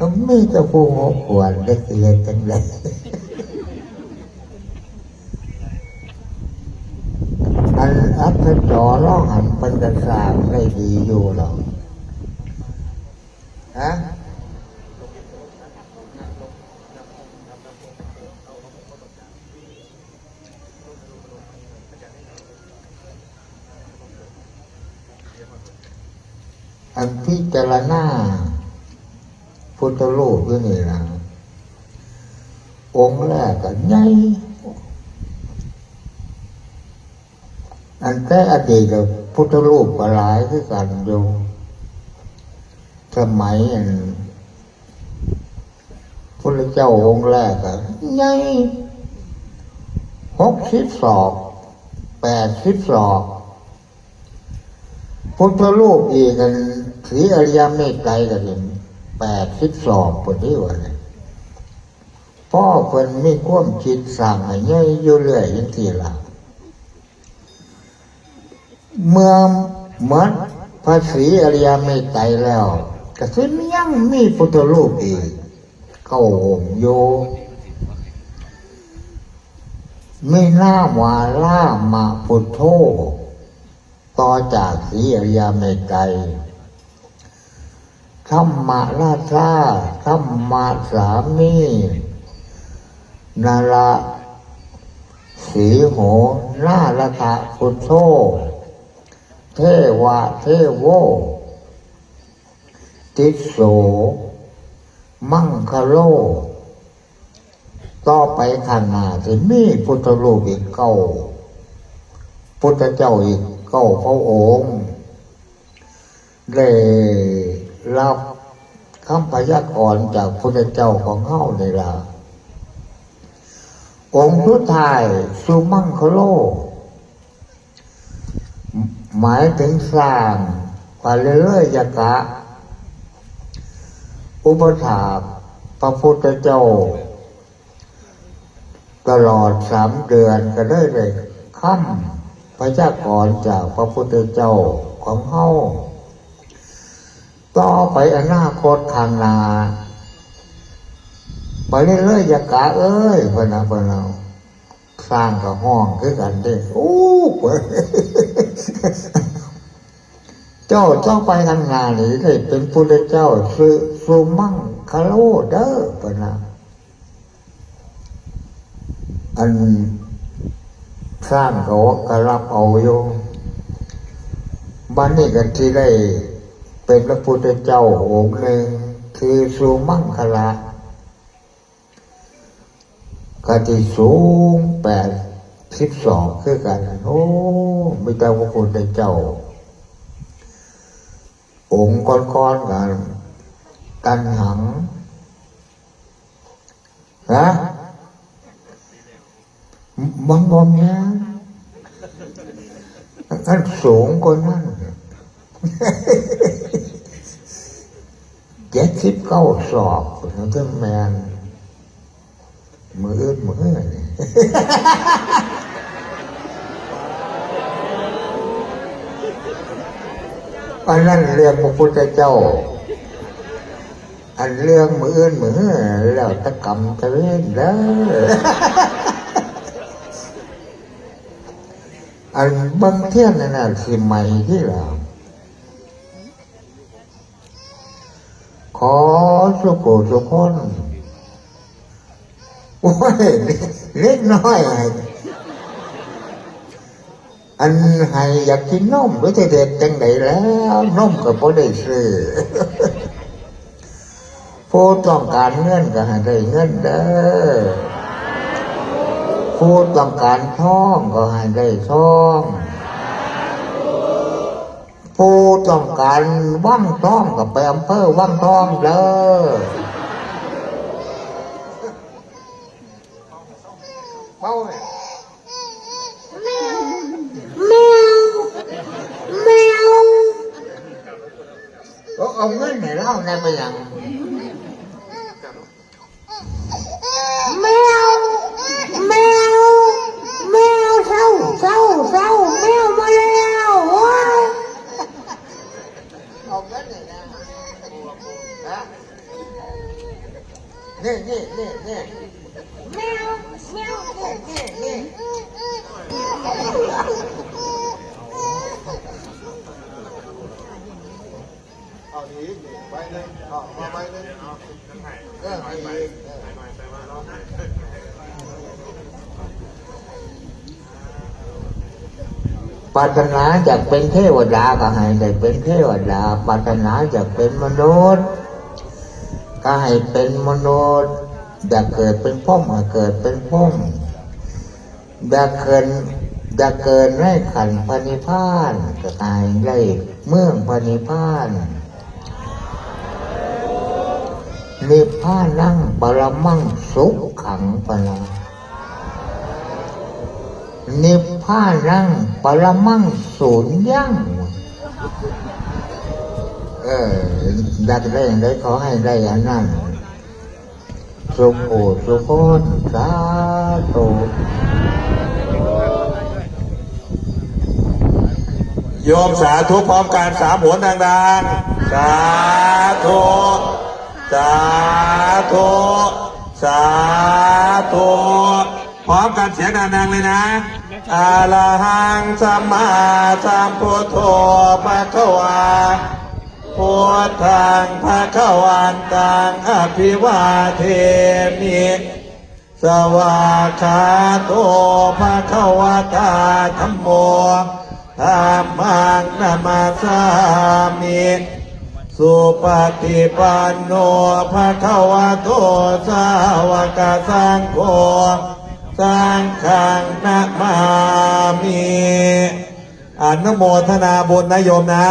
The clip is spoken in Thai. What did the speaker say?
ต้องมีแต่ผู้หัวขวานได้เรียนกันเลยอันอัพจอร้องหันปันกระสางได้ดีอยู่หรอกฮะอันพิจารณา พุทธโลกด้วยนี่นะองค์แรกก็ใหญ่อันแต่อดีตกับพุทธรูปก็หลายคือกันอยู่สมัยอันพระเจ้าองค์แรกก็ใหญ่หกสิบศอกแปดสิบศอกพุทธรูปอีกกันสีอริยเมตไตรกันเห็น แปดสิบสองปฏิวัติพ่อเพิ่นมีความคิดสั่งให้ย่อยอยู่เรื่อยยังทีละเมื่อเหมือนภาษีอริยเมตไตรแล้ว ก็สิยังมีพุทธรูปอีกเข้าองโยไม่น่าว่าล่ามาพุทโธต่อจากสีอริยเมตไตร ธรรมะราชาธรรมสามีนาระสีโหนาระทะพุทโธเทวะเทโว ติโส มังคโล ต่อไปข้างหน้าจะมีพุทธรูปอีกเก้า พุทธเจ้าอีกเก้าพระองค์ได้ รับคำพยากรณ์จากพุทธเจ้าของเฮาในละองค์สุดท้ายสุมังคโล หมายถึงสร้างปาเลเลยยกะ อุปถาพระพุทธเจ้า ตลอดสามเดือนก็ได้เลยค่ำพระเจ้ากรจากพระพุทธเจ้าของเฮา ต่อไปอนาคตข้างหน้าไปเรื่อยๆอย่ากะเอ้ยพะนะพะนะสร้างกับห้องคือกันเด้โอ้เว้ยเจ้าเจ้าไปข้างหน้านี่ได้เป็นพุทธเจ้าสุสุมังคาโลเด้อพะนะอันสร้างเขาก็รับเอาอยู่บ้านนี้กันที่ได้ เป็นพระพุทธเจ้าองค์หนึ่ง คือสุมังคละกที่สูงแปดสิบสองคือกัน โอ้ไม่แต่พระพุทธเจ้า องค์ก้อนๆกันกันหังฮะมันบอมเนะอันสูงกว่านั้น เจ็ดสิบเก้าศอกนั่นก็แมนมืออื่นมืออันนั้นเรื่องพระพุทธเจ้า อันเรื่องมืออื่นมือแล้วตะกำตะเล่นเด้ออันบางเที่ยนนั่นน่ะสิใหม่ที่เรา ขอสุขสุคนโอ้ยเล็กน้อยไงอันให้อยากกินนมหรือเด็ดจังไดแล้วนมก็พอได้ซื้อผู้ต้องการเงินก็ให้ได้เงินเด้อผู้ต้องการท่องก็ให้ได้ท่อง ผู้ต้องการว่างท่องก็ไปอำเภอว่างท่องเด้อเป้าเนี่ยแมวแมวเอาเอาเงินให้เราได้ไปยัง แมวแมวแมวเศร้าเศร้าเศร้าแมวมาแล้วว้าย เอาเงินให้นะฮะ นี่นี่นี่นี่แมวแมวนี่นี่เอาอีไปเลยเอาไปเลยเออไปไปปรารถนาจะเป็นเทวดาก็ให้ได้เป็นเทวดาปรารถนาจะเป็นมนุษย์ ก็ให้เป็นมนุษย์อยากเกิดเป็นพ่อมเกิดเป็นพ่อมอยากเกินอยากเกินได้ขันพระนิพานก็ตายได้เมืองพนิพานนิพพานั่งปรมั่งสุขขังปรานิพพานั่งปรมั่งศูนย์ยั่ง เออดัด้อย่งไรขอให้ได้อันนั้นสุขโอสุขนสาธุโยมสาธุพร้อมการสามหัวดังๆ สาธุ สาธุ สาธุพร้อมกันเสียงดังๆเลยนะอาลหังสัมมาสัมพุทโธภะคะวา พุทธังภะคะวันตังอภิวาเทมิสวากาโตภะคะวะตาธัมโมธัมมังนามาสามิสุปฏิปันโนภะคะวะโตสาวกสังโฆสังฆังนามามิอนุโมทนาบุญนะโยมนะ